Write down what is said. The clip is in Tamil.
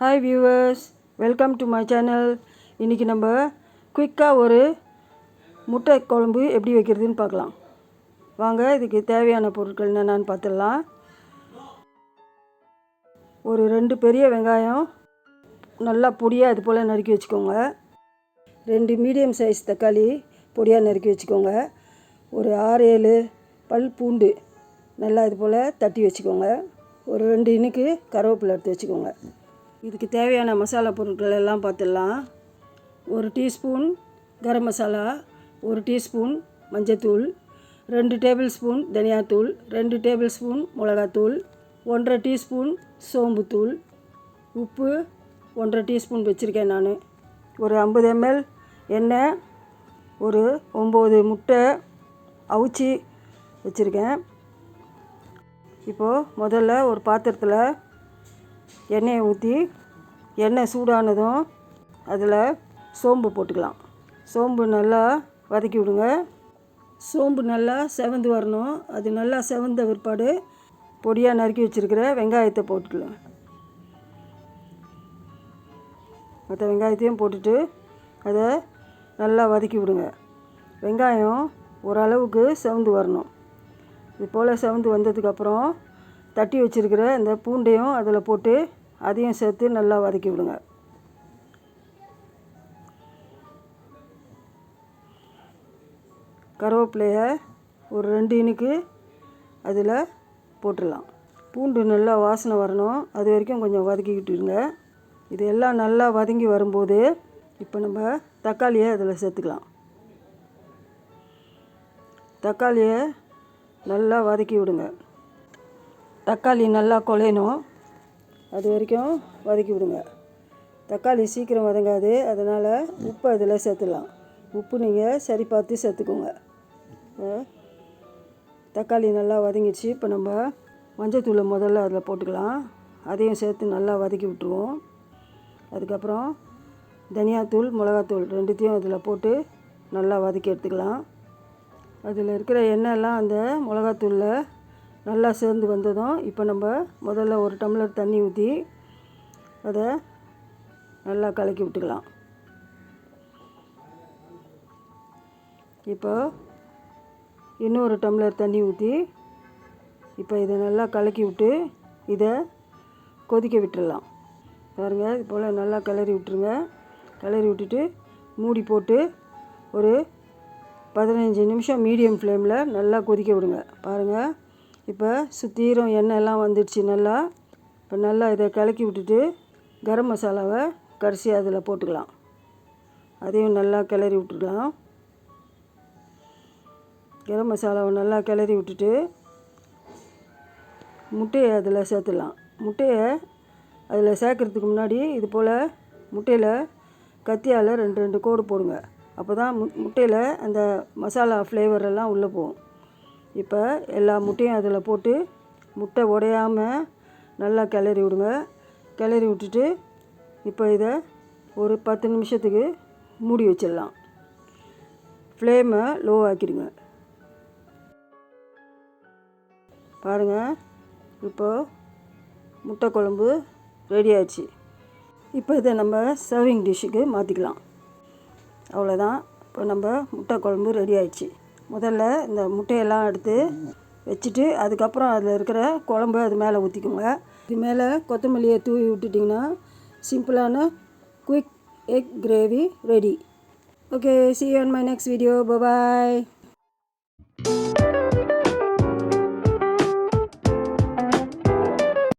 Hi viewers welcome to my channel இன்றைக்கி நம்ம குயிக்காக ஒரு முட்டை குழம்பு எப்படி வைக்கிறதுன்னு பார்க்கலாம். வாங்க இதுக்கு தேவையான பொருட்கள் என்னென்னு பார்த்துடலாம். ஒரு ரெண்டு பெரிய வெங்காயம் நல்லா பொடியாக இது போல் நறுக்கி வச்சுக்கோங்க. ரெண்டு மீடியம் சைஸ் தக்காளி பொடியாக நறுக்கி வச்சுக்கோங்க. ஒரு ஆறு ஏழு பல் பூண்டு நல்லா இது போல் தட்டி வச்சுக்கோங்க. ஒரு ரெண்டு இனுக்கு கருவேப்பிலை எடுத்து வச்சுக்கோங்க. இதுக்கு தேவையான மசாலா பொருட்கள் எல்லாம் பார்த்துடலாம். ஒரு டீஸ்பூன் கரம் மசாலா ஒரு டீஸ்பூன் மஞ்சத்தூள் ரெண்டு டேபிள் ஸ்பூன் தனியாத்தூள் ரெண்டு டேபிள் ஸ்பூன் மிளகாத்தூள் ஒன்றரை டீஸ்பூன் சோம்புத்தூள் உப்பு ஒன்றரை டீஸ்பூன் வச்சுருக்கேன் நான். ஒரு ஐம்பது எம்எல் எண்ணெய் ஒரு ஒம்பது முட்டை அவிச்சி வச்சுருக்கேன். இப்போது முதல்ல ஒரு பாத்திரத்தில் எண்ணெயை ஊற்றி எண்ணெய் சூடானதும் அதில் சோம்பு போட்டுக்கலாம். சோம்பு நல்லா வதக்கி விடுங்க. சோம்பு நல்லா செவந்து வரணும். அது நல்லா செவந்த பிற்பாடு பொடியாக நறுக்கி வச்சுருக்கிற வெங்காயத்தை போட்டுக்கலாம். மற்ற வெங்காயத்தையும் போட்டுட்டு அதை நல்லா வதக்கி விடுங்க. வெங்காயம் ஓரளவுக்கு செவந்து வரணும். இது போல் செவந்து வந்ததுக்கப்புறம் தட்டி வச்சுருக்கிற இந்த பூண்டையும் அதில் போட்டு அதையும் சேர்த்து நல்லா வதக்கி விடுங்க. கருவேப்பிலையை ஒரு ரெண்டு இனுக்கு அதில் போட்டுடலாம். பூண்டு நல்லா வாசனை வரணும். அது வரைக்கும் கொஞ்சம் வதக்கிக்கிட்டுருங்க இது எல்லாம் நல்லா வதங்கி வரும்போது இப்போ நம்ம தக்காளியை அதில் சேர்த்துக்கலாம். தக்காளியை நல்லா வதக்கி விடுங்க. தக்காளி நல்லா குழையணும். அது வரைக்கும் வதக்கி விடுங்க. தக்காளி சீக்கிரம் வதங்காது. அதனால் உப்பு அதில் சேர்த்துடலாம். உப்பு நீங்கள் சரி பார்த்து சேர்த்துக்கோங்க. தக்காளி நல்லா வதங்கிடுச்சு. இப்போ நம்ம மஞ்சத்தூளை முதல்ல அதில் போட்டுக்கலாம். அதையும் சேர்த்து நல்லா வதக்கி விட்டுருவோம். அதுக்கப்புறம் தனியாத்தூள் மிளகாத்தூள் ரெண்டுத்தையும் அதில் போட்டு நல்லா வதக்கி எடுத்துக்கலாம். அதில் இருக்கிற எண்ணெய்லாம் அந்த மிளகாத்தூளில் நல்லா சேர்ந்து வந்ததும் இப்போ நம்ம முதல்ல ஒரு டம்ளர் தண்ணி ஊற்றி அதை நல்லா கலக்கி விட்டுக்கலாம். இப்போ இன்னொரு டம்ளர் தண்ணி ஊற்றி இப்போ இதை நல்லா கலக்கி விட்டு இதை கொதிக்க விட்டுடலாம் பாருங்கள் இது போல் நல்லா கிளறி விட்டுருங்க. கிளறி விட்டுட்டு மூடி போட்டு ஒரு பதினஞ்சு நிமிஷம் மீடியம் ஃப்ளேமில் நல்லா கொதிக்க விடுங்க. பாருங்கள் இப்போ சுத்தீரம் எண்ணெய்லாம் வந்துடுச்சு நல்லா. இப்போ நல்லா இதை கலக்கி விட்டுட்டு கரம் மசாலாவை கடைசியாக அதில் போட்டுக்கலாம். அதையும் நல்லா கிளறி விட்டுக்கலாம் கரம் மசாலாவை நல்லா கிளறி விட்டுட்டு முட்டையை அதில் சேர்த்துடலாம். முட்டையை அதில் சேர்க்குறதுக்கு முன்னாடி இது போல் முட்டையில் கத்தியால் ரெண்டு ரெண்டு கோடு போடுங்க. அப்போ தான் மு முட்டையில் அந்த மசாலா ஃப்ளேவர் எல்லாம் உள்ளே போகும். இப்போ எல்லா முட்டையும் அதில் போட்டு முட்டை உடையாமல் நல்லா கிளறி விடுங்க. கிளறி விட்டுட்டு இப்போ இதை ஒரு பத்து நிமிஷத்துக்கு மூடி வச்சிடலாம். ஃப்ளேமை லோ ஆக்கிடுங்க. பாருங்கள் இப்போது முட்டை குழம்பு ரெடி ஆயிடுச்சு. இப்போ இதை நம்ம சர்விங் டிஷ்ஷுக்கு மாற்றிக்கலாம் அவ்வளோதான் இப்போ நம்ம முட்டை குழம்பு ரெடி ஆயிடுச்சு. முதல்ல இந்த முட்டையெல்லாம் எடுத்து வச்சுட்டு அதுக்கப்புறம் அதில் இருக்கிற குழம்பு அது மேலே ஊற்றிக்கோங்க. இது மேலே கொத்தமல்லியை தூவி விட்டுட்டிங்கன்னா சிம்பிளான quick egg gravy ready. Okay see on my next video bye